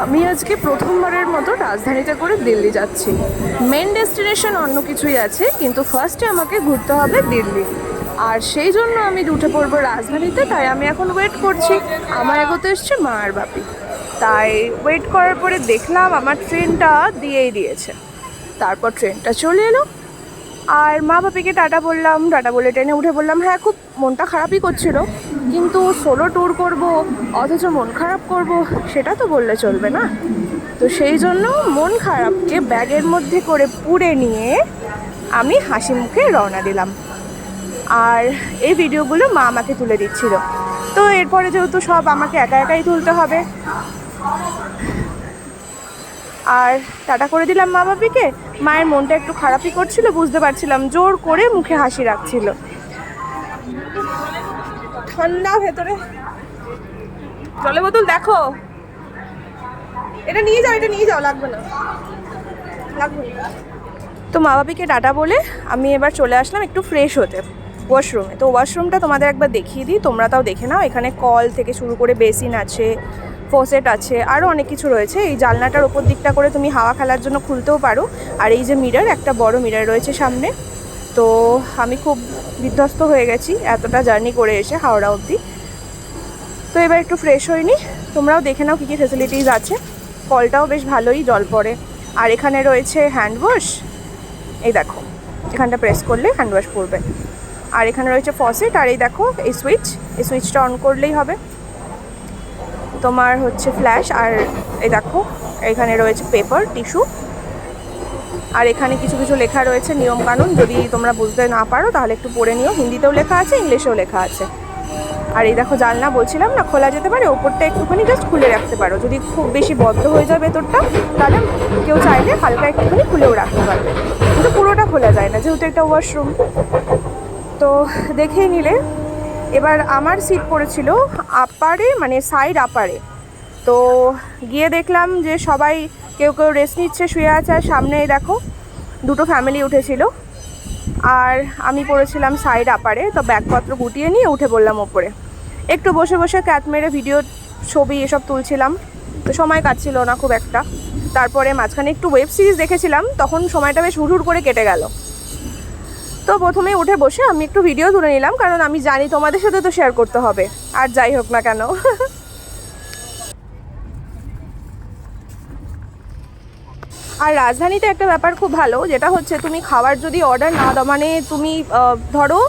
আমি আজকে প্রথমবারের মতো রাজধানীতে করে দিল্লি যাচ্ছি। মেন ডেস্টিনেশন অন্য কিছুই আছে, কিন্তু ফার্স্টে আমাকে ঘুরতে হবে দিল্লি। আর সেই জন্য আমি উঠে পড়ব রাজধানীতে, তাই আমি এখন ওয়েট করছি। আমার এগোতে এসছে মা আর বাপি। তাই ওয়েট করার পরে দেখলাম আমার ট্রেনটা দিয়েই দিয়েছে। তারপর ট্রেনটা চলে এলো। আর মা বাপিকে টাটা বললাম, টাটা বলে ট্রেনে উঠে বললাম হ্যাঁ খুব মনটা খারাপই করছিল। কিন্তু সোলো ট্যুর করব, অথচ মন খারাপ করব, সেটা তো বললে চলবে না। তো সেই জন্য মন খারাপকে ব্যাগের মধ্যে করে পুড়ে নিয়ে আমি হাসি মুখে রওনা দিলাম। আর এই ভিডিওগুলো মা আমাকে তুলে দিচ্ছিল। তো এরপরে যেহেতু সব আমাকে একা একাই তুলতে হবে, আর টাটা করে দিলাম মা বাবিকে মায়ের মনটা একটু খারাপই করছিল, বুঝতে পারছিলাম, জোর করে মুখে হাসি রাখছিল। ঠান্ডা ভেতরে। জলে বোতল দেখো। এটা নিয়ে যাও, এটা নিয়ে যাও, লাগবে না। লাগবে না। তো মা বাপিকে ডাটা বলে আমি এবার চলে আসলাম একটু ফ্রেশ হতে ওয়াশরুমে তো ওয়াশরুমটা তোমাদের একবার দেখিয়ে দিই, তোমরা তাও দেখে নাও। এখানে কল থেকে শুরু করে বেসিন আছে ফোসেট আছে আরও অনেক কিছু রয়েছে। এই জানলাটার ওপর দিকটা করে তুমি হাওয়া খেলার জন্য খুলতেও পারো। আর এই যে মিরর একটা বড় মিরর রয়েছে সামনে। তো আমি খুব বিধ্বস্ত হয়ে গেছি এতটা জার্নি করে এসে হাওড়া অবধি। তো এবার একটু ফ্রেশ হয়নি তোমরাও দেখে নাও কী কী ফেসিলিটিস আছে। কলটাও বেশ ভালোই, জল পড়ে। আর এখানে রয়েছে হ্যান্ড ওয়াশ এই দেখো, এখানটা প্রেস করলে হ্যান্ড ওয়াশ পড়বে। আর এখানে রয়েছে ফসেট আর এই দেখো, এই সুইচ এই সুইচটা অন করলেই হবে। তোমার হচ্ছে ফ্ল্যাশ আর এই দেখো, এখানে রয়েছে পেপার টিস্যু আর এখানে কিছু কিছু লেখা রয়েছে, নিয়মকানুন। যদি তোমরা বুঝতে না পারো, তাহলে একটু পড়ে নিও। হিন্দিতেও লেখা আছে, ইংলিশেও লেখা আছে। আর এই দেখো জানলা, বলছিলাম না, খোলা যেতে পারে, ওপরটা একটুখানি জাস্ট খুলে রাখতে পারো। যদি খুব বেশি বদ্ধ হয়ে যায় ভেতরটা, তাহলে কেউ চাইলে হালকা একটুখানি খুলেও রাখতে পারবে কিন্তু পুরোটা খোলা যায় না, যেহেতু এটা ওয়াশরুম। তো দেখেই নিলে। এবার আমার সিট পড়েছিল আপারে মানে সাইড আপারে তো গিয়ে দেখলাম যে সবাই কেউ কেউ রেস্ট নিচ্ছে, শুয়ে আছে, আর সামনে এই দেখো দুটো ফ্যামিলি উঠেছিল। আর আমি পড়েছিলাম সাইড আপারে তো ব্যাগপত্র গুটিয়ে নিয়ে উঠে পড়লাম ওপরে। একটু বসে বসে ক্যাট মেরে ভিডিও ছবি এসব তুলছিলাম। তো সময় কাটছিল না খুব একটা। তারপরে মাঝখানে একটু ওয়েব সিরিজ দেখেছিলাম, তখন সময়টা বেশ হুড় করে কেটে গেল। তো প্রথমে উঠে বসে আমি একটু ভিডিও তুলে নিলাম, কারণ আমি জানি তোমাদের সাথে তো শেয়ার করতে হবে। আর যাই হোক না কেন। আর রাজধানীতে একটা ব্যাপার খুব ভালো, যেটা হচ্ছে তুমি খাবার যদি অর্ডার না দাও মানে তুমি ধরো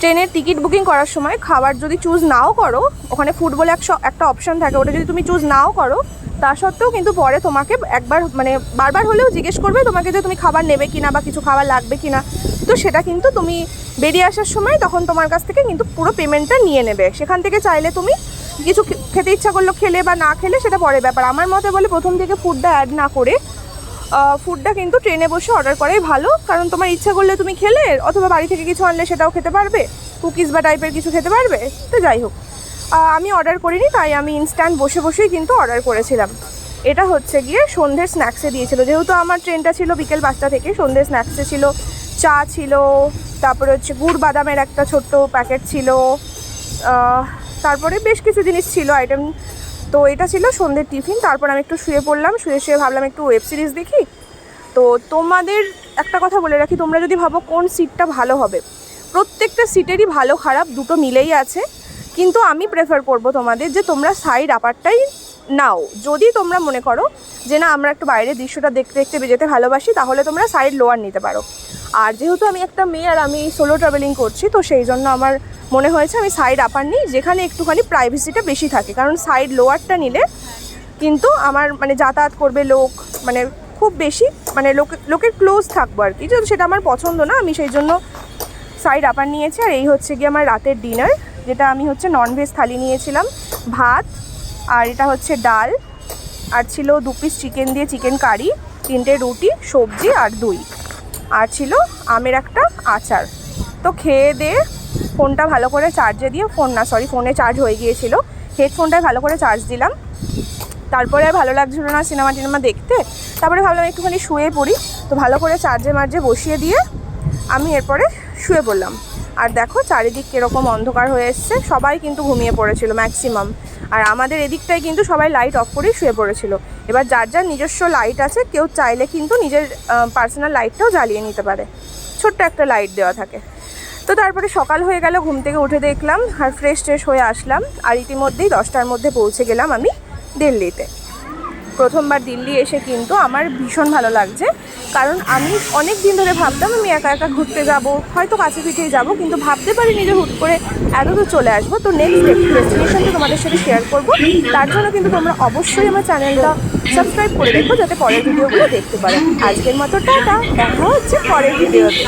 ট্রেনের টিকিট বুকিং করার সময় খাবার যদি চুজ নাও করো, ওখানে ফুড বলে এক একটা অপশন থাকে, ওটা যদি তুমি চুজ নাও করো, তা সত্ত্বেও কিন্তু পরে তোমাকে একবার মানে বারবার হলেও জিজ্ঞেস করবে তোমাকে যে তুমি খাবার নেবে কিনা বা কিছু খাবার লাগবে কিনা। তো সেটা কিন্তু তুমি বেরিয়ে আসার সময় তখন তোমার কাছ থেকে কিন্তু পুরো পেমেন্টটা নিয়ে নেবে। সেখান থেকে চাইলে তুমি কিছু খেতে ইচ্ছা করল খেলে বা না খেলে সেটা পরের ব্যাপার। আমার মতে বলে প্রথম থেকে ফুডটা অ্যাড না করে ফুডটা কিন্তু ট্রেনে বসে অর্ডার করাই ভালো। কারণ তোমার ইচ্ছা করলে তুমি খেলে, অথবা বাড়ি থেকে কিছু আনলে সেটাও খেতে পারবে। কুকিজ বা টাইপের কিছু খেতে পারবে, তো যাই হোক। আমি অর্ডার করিনি, তাই আমি ইনস্ট্যান্ট বসে বসেই কিন্তু অর্ডার করেছিলাম। এটা হচ্ছে গিয়ে সন্ধ্যের স্ন্যাক্সে দিয়েছিল। যেহেতু আমার ট্রেনটা ছিল বিকেল পাঁচটা থেকে, সন্ধ্যের স্ন্যাক্সে ছিল চা ছিল, তারপরে হচ্ছে গুড় বাদামের একটা ছোট্ট প্যাকেট ছিল তারপরে বেশ কিছু জিনিস ছিল আইটেম তো এটা ছিল সন্ধ্যের টিফিন, তারপর আমি একটু শুয়ে পড়লাম, শুয়ে শুয়ে ভাবলাম একটু ওয়েব সিরিজ দেখি। তো তোমাদের একটা কথা বলে রাখি, তোমরা যদি ভাবো কোন সিটটা ভালো হবে, প্রত্যেকটা সিটেরই ভালো খারাপ, দুটো মিলেই আছে। কিন্তু আমি প্রেফার করব তোমাদের যে তোমরা সাইড আপারটাই নাও। যদি তোমরা মনে করো যে না, আমরা একটু বাইরের দৃশ্যটা দেখতে দেখতে যেতে ভালোবাসি, তাহলে তোমরা সাইড লোয়ার নিতে পারো। আর যেহেতু আমি একটা মেয়ে আর আমি সোলো ট্রাভেলিং করছি, তো সেই জন্য আমার মনে হয়েছে আমি সাইড আপার নিই, যেখানে একটুখানি প্রাইভেসিটা বেশি থাকে। কারণ সাইড লোয়ারটা নিলে কিন্তু আমার মানে যাতায়াত করবে লোক মানে খুব বেশি মানে লোক, লোকের ক্লোজ থাকব আর কি। যেহেতু সেটা আমার পছন্দ না, আমি সেই জন্য সাইড আপার নিয়েছি। আর এই হচ্ছে গিয়ে আমার রাতের ডিনার যেটা আমি হচ্ছে ননভেজ থালি নিয়েছিলাম। ভাত আর এটা হচ্ছে ডাল। আর ছিল দু পিস চিকেন দিয়ে চিকেন কারি তিনটে রুটি, সবজি আর দই। আর ছিল আমের একটা আচার। তো খেয়ে দিয়ে ফোনটা ভালো করে চার্জে দিয়ে ফোন না সরি ফোনে চার্জ হয়ে গিয়েছিল। হেডফোনটায় ভালো করে চার্জ দিলাম। তারপরে আর ভালো লাগছিল না সিনেমা টিনেমা দেখতে। তারপরে ভাবলাম একটুখানি শুয়ে পড়ি। তো ভালো করে চার্জে মার্জে বসিয়ে দিয়ে আমি এরপরে শুয়ে পড়লাম। আর দেখো চারিদিক কীরকম অন্ধকার হয়ে এসছে, সবাই কিন্তু ঘুমিয়ে পড়েছিল ম্যাক্সিমাম আর আমাদের এদিকটায় কিন্তু সবাই লাইট অফ করেই শুয়ে পড়েছিল। এবার যার যার নিজস্ব লাইট আছে, কেউ চাইলে কিন্তু নিজের পার্সোনাল লাইটটাও জ্বালিয়ে নিতে পারে। ছোট্ট একটা লাইট দেওয়া থাকে। তো তারপরে সকাল হয়ে গেল, ঘুম থেকে উঠে দেখলাম আর ফ্রেশ ট্রেশ হয়ে আসলাম। আর ইতিমধ্যেই দশটার মধ্যে পৌঁছে গেলাম আমি দিল্লিতে। প্রথমবার দিল্লি এসে কিন্তু আমার ভীষণ ভালো লাগছে। কারণ আমি অনেক দিন ধরে ভাবতাম আমি একা একা ঘুরতে যাব, হয়তো কাছে পিঠেই যাব, কিন্তু ভাবতে পারিনি যে হুট করে এত তো চলে আসব। তো নেক্সট ডেস্টিনেশনটা তোমাদের সাথে শেয়ার করব। তার জন্য কিন্তু তোমরা অবশ্যই আমার চ্যানেলটা সাবস্ক্রাইব করে রেখো, যাতে পরের ভিডিওগুলো দেখতে পারো। আজকের মতো টাটা, দেখা হচ্ছে পরের ভিডিওতে